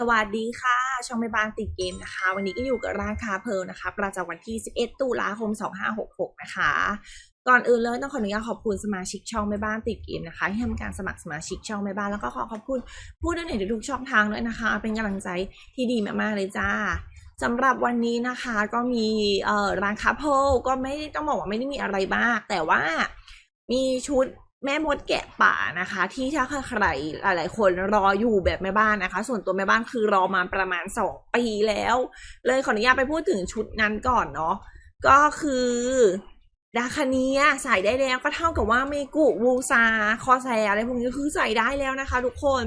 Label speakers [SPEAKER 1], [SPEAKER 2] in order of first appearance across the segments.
[SPEAKER 1] สวัสดีค่ะ ช่องแม่บ้านติดเกมนะคะ วันนี้ก็อยู่กับร้านคาเพลนะคะ ประจำวันที่ 11 ตุลาคม 2566 นะคะ ก่อนอื่นเลยต้องขออนุญาตขอบคุณสมาชิกช่องแม่บ้านติดเกมนะคะที่ทำการสมัครสมาชิกช่องแม่บ้านแล้วก็ขอขอบคุณผู้ดำเนินทุกช่องทางด้วยนะคะ เป็นกำลังใจที่ดีมากๆเลยจ้าสำหรับวันนี้นะคะก็มีเออร้านคาเพลก็ไม่ต้องบอกว่าไม่ได้มีอะไรมาก แต่ว่ามีชุด แม่มดแกะป่านะคะ ที่ถ้าใครหลาย ๆ คนรออยู่แบบแม่บ้านนะคะ ส่วนตัวแม่บ้านคือรอมาประมาณสองปีแล้ว เลยขออนุญาตไปพูดถึงชุดนั้นก่อนเนาะก็คือดาคาเนียใส่ได้แล้วก็เท่ากับว่าเมกุวูซาคอแซอะไรพวกนี้คือใส่ได้แล้วนะคะ ทุกคน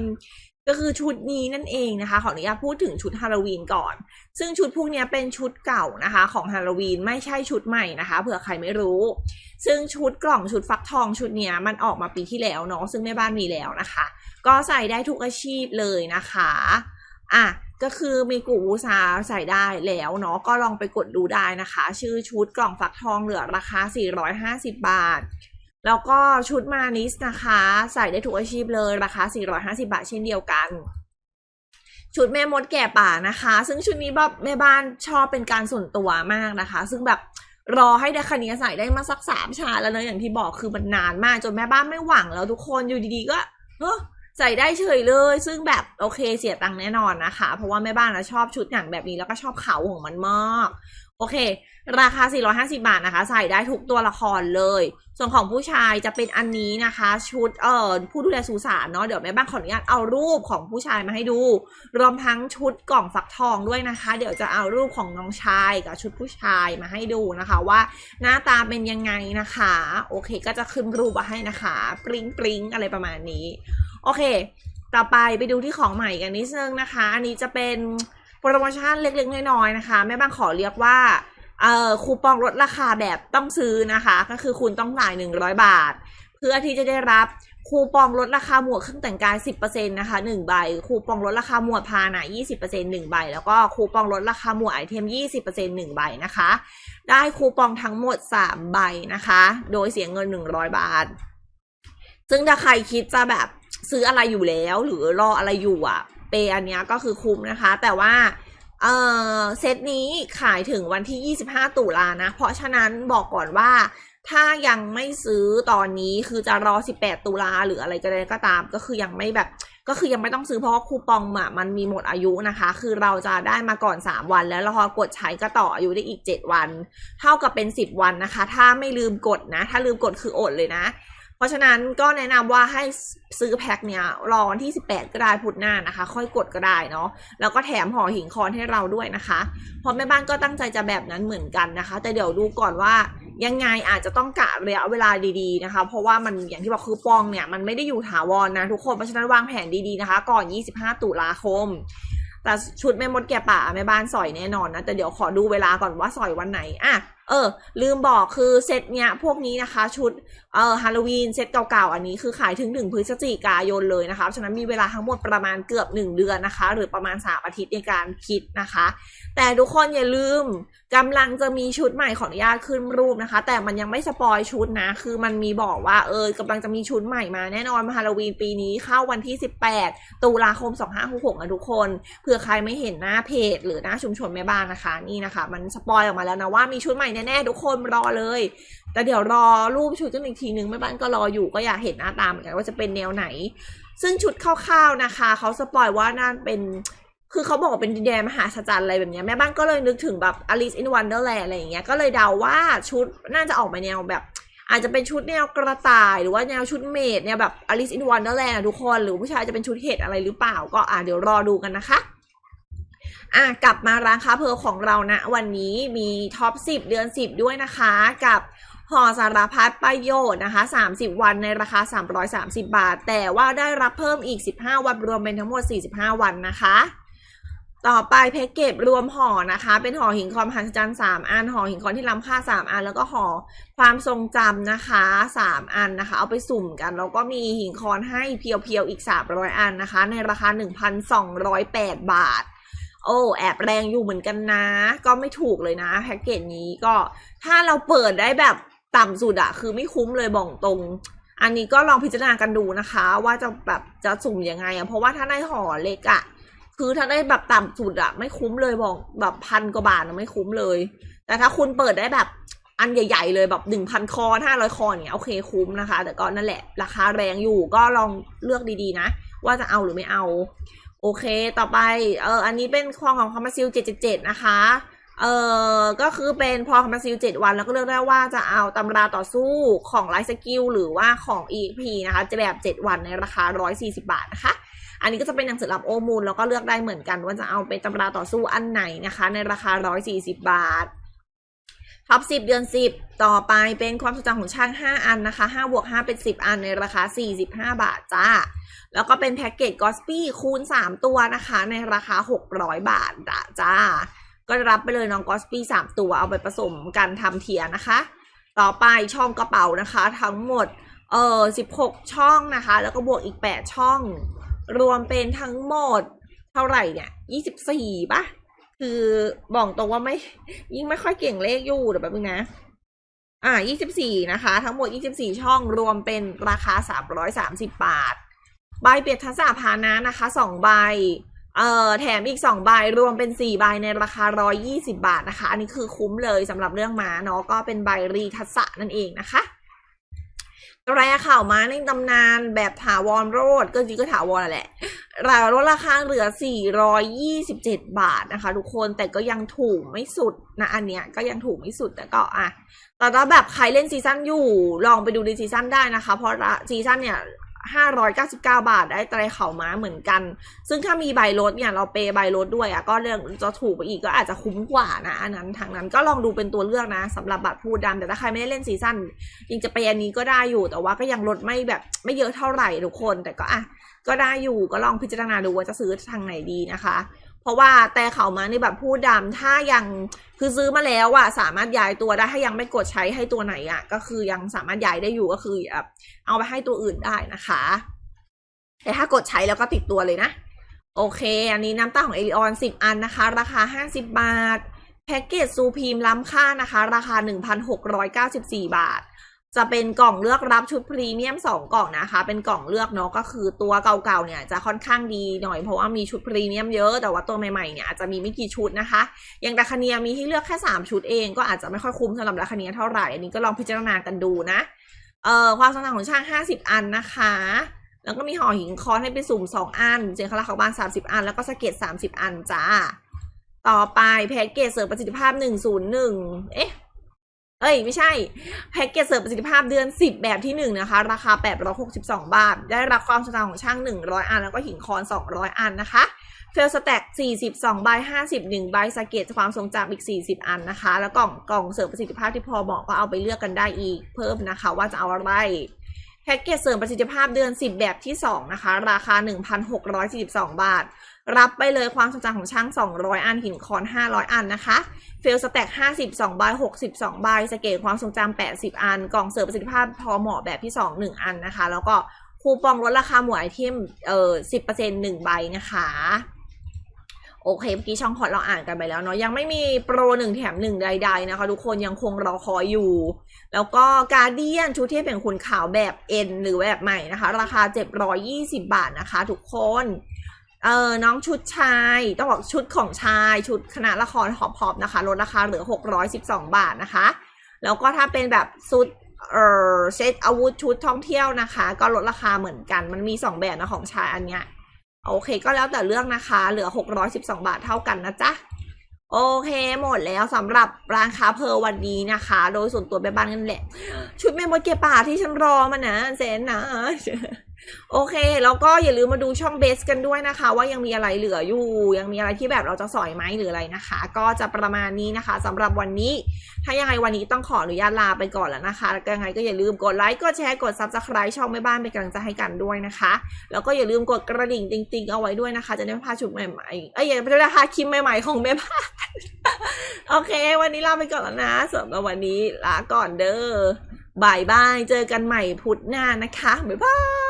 [SPEAKER 1] ก็คือชุดนี้นั่นเองนะคะ ขออนุญาตพูดถึงชุดฮาโลวีนก่อน ซึ่งชุดพวกนี้เป็นชุดเก่านะคะของฮาโลวีนไม่ใช่ชุดใหม่นะคะ เผื่อใครไม่รู้ ซึ่งชุดกล่องชุดฟักทองชุดนี้มันออกมาปีที่แล้วเนาะซึ่งแม่บ้านมีแล้วนะคะ ก็ใส่ได้ทุกอาชีพเลยนะคะอะก็คือมีกูบูซาใส่ได้แล้วเนาะก็ลองไปกดดูได้นะคะ ชื่อชุดกล่องฟักทองเหลือราคา 450 บาท แล้วก็ชุดมานิสนะคะ ใส่ได้ทุกอาชีพเลยราคา 450 บาทเช่นเดียวกัน ชุดแม่มดแก่ป่านะคะ ซึ่งชุดนี้แบบแม่บ้านชอบเป็นการส่วนตัวมากนะคะ ซึ่งแบบรอให้ไดาคาเนียใส่ได้มาสักสามชาแล้วเนอะอย่างที่บอกคือมันนานมาก จนแม่บ้านไม่หวังแล้วทุกคนอยู่ดีๆก็เออใส่ได้เฉยเลย ซึ่งแบบโอเคเสียตังค์แน่นอนนะคะ เพราะว่าแม่บ้านนะชอบชุดอย่างแบบนี้แล้วก็ชอบเขาของมันมาก โอเค ราคา 450 บาทนะคะ ใส่ได้ทุกตัวละครเลย ส่วนของผู้ชายจะเป็นอันนี้นะคะ ชุดเอ่อผู้ดูแลสุสานเนาะเดี๋ยวแม่บ้านขออนุญาตเอารูปของผู้ชายมาให้ดู รวมทั้งชุดกล่องฟักทองด้วยนะคะ เดี๋ยวจะเอารูปของน้องชายกับชุดผู้ชายมาให้ดูนะคะว่า หน้าตาเป็นยังไงนะคะ โอเค ก็จะขึ้นรูปมาให้นะคะ ปริ้งปริ้งอะไรประมาณนี้ โอเค ต่อไปไปดูที่ของใหม่กันนิดนึงนะคะ อันนี้จะเป็น โปรโมชั่นเล็กๆ น้อยๆนะคะ แม่บ้านขอเรียกว่าเอ่อคูปองลดราคาแบบต้องซื้อนะคะ ก็คือคุณต้องจ่าย100 บาท เพื่อที่จะได้รับคูปองลดราคาหมวกเครื่องแต่งกาย 10%นะคะ1ใบ คูปองลดราคาหมวดพาหนะ20% 1 ใบ แล้วก็คูปองลดราคาหมวดไอเทม 20% 1 ใบนะคะ ได้คูปองทั้งหมด 3 ใบนะคะ โดยเสียเงิน 100 บาท ซึ่งถ้าใครคิดจะแบบซื้ออะไรอยู่แล้ว หรือรออะไรอยู่อะ เปย์อันเนี้ยก็คือคุ้มนะคะ แต่ว่าเอ่อเซตนี้ขายถึงวันที่ 25 ตุลานะ เพราะฉะนั้นบอกก่อนว่าถ้ายังไม่ซื้อตอนนี้คือจะรอ 18 ตุลาหรืออะไรก็ได้ก็ตาม ก็คือยังไม่แบบ ก็คือยังไม่ต้องซื้อเพราะว่าคูปองอะมันมีหมดอายุนะคะ คือเราจะได้มาก่อน 3 วัน แล้วเราพอกดใช้ก็ต่ออายุได้อีก 7 วัน เท่ากับเป็น 10 วันนะคะ ถ้าไม่ลืมกดนะ ถ้าลืมกดคืออดเลยนะ เพราะฉะนั้นก็แนะนำว่าให้ซื้อแพ็คเนี้ยรอวันที่ 18 ก็ได้พุธหน้านะคะ ค่อยกดก็ได้เนาะแล้วก็แถมห่อหิงคอนให้เราด้วยนะคะเพราะแม่บ้านก็ตั้งใจจะแบบนั้นเหมือนกันนะคะ แต่เดี๋ยวดูก่อนว่ายังไงอาจจะต้องกะระยะเวลาดี ๆนะคะ เพราะว่ามันอย่างที่บอกคือปองเนี่ยมันไม่ได้อยู่ถาวรนะทุกคนเพราะฉะนั้นวางแผนดีๆนะคะ ก่อน 25 ตุลาคมแต่ชุดแม่มดแก่ป่าแม่บ้านสอยแน่นอนนะแต่เดี๋ยวขอดูเวลาก่อนว่าสอยวันไหนอะ เออ ลืมบอกคือเซตเนี้ยพวกนี้นะคะ ชุดเอ่อฮาโลวีนเซตเก่าๆ อันนี้คือขายถึงถึงพฤศจิกายนเลยนะคะ ฉะนั้นมีเวลาทั้งหมดประมาณเกือบ 1 เดือนนะคะ หรือประมาณ 3 อาทิตย์ในการคิดนะคะ แต่ทุกคนอย่าลืม กำลังจะมีชุดใหม่ขออนุญาตขึ้นรูปนะคะ แต่มันยังไม่สปอยชุดนะ คือมันมีบอกว่าเออกำลังจะมีชุดใหม่มาแน่นอนฮาโลวีนปีนี้เข้าวันที่ 18 ตุลาคม 2566นะทุกคนเผื่อใครไม่เห็นหน้าเพจ หรือหน้าชุมชนแม่บ้านนะคะนี่นะคะ มันสปอยออกมาแล้วนะว่ามีชุดใหม่แน่ๆทุกคนรอเลย แต่เดี๋ยวรอรูปชุดกันอีกทีนึงแม่บ้านก็รออยู่ก็อยากเห็นหน้าตาเหมือนกันว่าจะเป็นแนวไหน ซึ่งชุดคร่าวๆนะคะ เขาสปอยว่าน่าเป็น คือเขาบอกว่าเป็นดินแดนมหาศจรรย์อะไรแบบนี้แม่บ้านก็เลยนึกถึงแบบ Alice in Wonderland อะไรอย่างเงี้ยก็เลยเดาว่าชุดน่าจะออกมาแนวแบบ อาจจะเป็นชุดแนวกระต่ายหรือว่าแนวชุดเมดเนี่ยแบบ Alice in Wonderland อะทุกคน หรือผู้ชายจะเป็นชุดเห็ดอะไรหรือเปล่า ก็อ่าเดี๋ยวรอดูกันนะคะอะกลับมาร้านค้าเพลของเรานะ วันนี้มีท็อป 10 เดือน 10 ด้วยนะคะ กับห่อสารพัดประโยชน์นะคะ 30 วันในราคา 330 บาท แต่ว่าได้รับเพิ่มอีก 15 วันรวมเป็นทั้งหมด 45 วันนะคะ ต่อไปแพ็กเกจรวมห่อนะคะ เป็นห่อหินคอนมหัศจรรย์3อันห่อหินคอนที่ล้ำค่า3อัน แล้วก็ห่อความทรงจำนะคะ3อันนะคะ เอาไปสุ่มกันแล้วก็มีหินคอนให้เพียวๆอีก300อันนะคะ ในราคา1,208บาท โอ้แอบแรงอยู่เหมือนกันนะ ก็ไม่ถูกเลยนะแพ็กเกจนี้ก็ถ้าเราเปิดได้แบบต่ำสุดอะคือไม่คุ้มเลยบอกตรงอันนี้ก็ลองพิจารณากันดูนะคะ ว่าจะแบบจะสุ่มยังไงอะเพราะว่าถ้าในห่อเล็กอะ คือถ้าได้แบบต่ำสุดอะไม่คุ้มเลยบอกแบบพันกว่าบาทอะไม่คุ้มเลย แต่ถ้าคุณเปิดได้แบบอันใหญ่ ๆ เลยแบบหนึ่งพันคอห้าร้อยคอเนี่ยโอเคคุ้มนะคะ แต่ก็นั่นแหละราคาแรงอยู่ก็ลองเลือกดีๆนะ ว่าจะเอาหรือไม่เอา โอเคต่อไปเอออันนี้เป็นคองของคอมมาซิล777นะคะเออก็คือเป็นพอคอมมาซิล7วันแล้วก็เลือกได้ว่าจะเอาตำราต่อสู้ของไลฟ์สกิลหรือว่าของ EP นะคะจะแบบ7วันในราคา140บาทนะคะ อันนี้ก็จะเป็นหนังสือรับโอมูลแล้วก็เลือกได้เหมือนกัน ว่าจะเอาเป็นตำราต่อสู้อันไหนนะคะ ในราคา 140 บาทท็อป10 เดือน 10 ต่อไปเป็นความทรงจำของช่าง5อันนะคะ5บวก5เป็น 10 อันในราคา 45 บาทจ้า แล้วก็เป็นแพ็กเกจกอสปี้คูณ 3 ตัวนะคะ ในราคา 600 บาทจ้า ก็รับไปเลยน้องกอสปี้3ตัวเอาไปผสมกันทำเทียนะคะ ต่อไปช่องกระเป๋านะคะ ทั้งหมดเออ16 ช่องนะคะ แล้วก็บวกอีก 8 ช่อง รวมเป็นทั้งหมดเท่าไหร่เนี่ย24ปะคือบอกตรงว่าไม่ ยิ่งไม่ค่อยเก่งเลขอยู่เดี๋ยวแป๊บนึงนะ อ่า24นะคะ ทั้งหมด24ช่องรวมเป็นราคา330บาท ใบเปลี่ยนทักษะพานะนะคะ2ใบเอ่อแถมอีก 2 ใบรวมเป็น 4 ใบในราคา 120 บาทนะคะ อันนี้คือคุ้มเลยสำหรับเรื่องม้าเนาะก็เป็นใบรีทักษะนั่นเองนะคะ แรข่าวมาในตำนานแบบถาวรโรดก็จริงก็ถาวรแหละราลดราคาเหลือ 427 บาทนะคะ ทุกคนแต่ก็ยังถูกไม่สุดนะอันเนี้ยก็ยังถูกไม่สุดแต่ก็อะแต่ถ้าแบบใครเล่นซีซั่นอยู่ลองไปดูในซีซั่นได้นะคะ เพราะละซีซั่นเนี่ย 599 บาทได้ไตรเข่าม้าเหมือนกัน ซึ่งถ้ามีใบลดเนี่ยเราเปย์ใบลดด้วยอะก็เรื่องจะถูกไปอีกก็อาจจะคุ้มกว่านะอันนั้นทางนั้นก็ลองดูเป็นตัวเลือกนะสำหรับบัตรพูดดำแต่ถ้าใครไม่ได้เล่นซีซั่นยังจะไปอันนี้ก็ได้อยู่แต่ว่าก็ยังลดไม่แบบไม่เยอะเท่าไหร่ทุกคน แต่ก็อะ ก็ได้อยู่ก็ลองพิจารณาดูว่าจะซื้อทางไหนดีนะคะ เพราะว่าแต่เขามาในแบบพูดดำถ้ายังคือซื้อมาแล้วอะสามารถย้ายตัวได้ถ้ายังไม่กดใช้ให้ตัวไหนอะก็คือยังสามารถย้ายได้อยู่ก็คือเอาไปให้ตัวอื่นได้นะคะ แต่ถ้ากดใช้แล้วก็ติดตัวเลยนะ โอเค อันนี้น้ำตาของเอลิออน10 อันนะคะ ราคา 50 บาทแพ็กเกจซูพีมล้ำค่านะคะ ราคา 1,694 บาท จะเป็นกล่องเลือกรับชุดพรีเมียม2กล่องนะคะ เป็นกล่องเลือกเนาะก็คือตัวเก่าๆเนี่ยจะค่อนข้างดีหน่อยเพราะว่ามีชุดพรีเมียมเยอะแต่ว่าตัวใหม่ๆเนี่ยอาจจะมีไม่กี่ชุดนะคะ อย่างดาคาเนียมีให้เลือกแค่ 3 ชุดเองก็อาจจะไม่ค่อยคุ้มสำหรับดาคาเนียเท่าไหร่อันนี้ก็ลองพิจารณากันดูนะเอ่อความสำคัญของช่าง 50 อันนะคะ แล้วก็มีห่อหินคอนให้ไปสุ่ม 2 อัน เจคาราคาบาน30 อัน แล้วก็สเก็ต30 อันจ้าต่อไปแพ็กเกจเสริมประสิทธิภาพ 101 เอ๊ะ เอ้ยไม่ใช่แพ็กเกจเสริมประสิทธิภาพเดือน 10 แบบที่ 1 นะคะ ราคา 862 บาท ได้รับความสนใจของช่าง 100 อัน แล้วก็หินคอน 200 อันนะคะเฟลสแต็ก42ใบ50 1ใบสเก็ตความทรงจำอีก 40 อันนะคะ แล้วกล่องกล่องเสริมประสิทธิภาพที่พอเหมาะก็เอาไปเลือกกันได้อีกเพิ่มนะคะ ว่าจะเอาอะไร แพ็กเกจเสริมประสิทธิภาพเดือน 10 แบบที่ 2 นะคะ ราคา 1,642 บาท รับไปเลยความทรงจของช่าง 200 อัน หินคอน 500 อันนะคะ เฟลสแต็ก52ใบ62 ใบ สเกตความทรงจำ80 อัน กล่องเสริมประสิทธิภาพพอเหมาะแบบที่ 2 1 อันนะคะ แล้วก็คูปองลดราคาหมวดไอเทมเอ่อ10% 1ใบนะคะ โอเคเมื่อกี้ช่องพอดเราอ่านกันไปแล้วเนาะยังไม่มีโปรหนึ่งแถมหนึ่งใด ๆ นะคะ ทุกคนยังคงรอคอยอยู่ แล้วก็การเดียนชุดเทพแห่งขุนขาวแบบเอ็นหรือแบบใหม่นะคะ ราคา 720 บาทนะคะ ทุกคนเออน้องชุดชายต้องบอกชุดของชาย ชุดคณะละครหอบหอบนะคะลดราคาเหลือ 612 บาทนะคะ แล้วก็ถ้าเป็นแบบชุดเออเซตอาวุธชุดท่องเที่ยวนะคะ ก็ลดราคาเหมือนกันมันมี 2 แบบนะของชายอันเนี้ย โอเคก็แล้วแต่เรื่องนะคะ เหลือ 612 บาทเท่ากันนะจ๊ะ โอเคหมดแล้วสำหรับร้านค้าเพร์วันนี้นะคะ โดยส่วนตัวแม่บ้านนั่นแหละ ชุดเมมโมเก็บป่าที่ฉันรอมานะเซนนะ โอเค แล้วก็อย่าลืมมาดูช่องเบสกันด้วยนะคะ ว่ายังมีอะไรเหลืออยู่ ยังมีอะไรที่แบบเราจะสอยไหมหรืออะไรนะคะ ก็จะประมาณนี้นะคะสำหรับวันนี้ ถ้ายังไงวันนี้ต้องขออนุญาตลาไปก่อนแล้วนะคะแล้วก็ยังไงก็อย่าลืมกดไลค์กดแชร์กด subscribe ช่องแม่บ้านเป็นกำลังใจให้กันด้วยนะคะ แล้วก็อย่าลืมกดกระดิ่งติงๆเอาไว้ด้วยนะคะ จะได้ไม่พลาดชุดใหม่ๆเอ้ยอย่าไม่ได้พลาดคลิปใหม่ๆของแม่บ้านโอเค วันนี้ลาไปก่อนแล้วนะสำหรับวันนี้ลาก่อนเด้อบายบาย เจอกันใหม่พุธหน้านะคะ บ๊ายบาย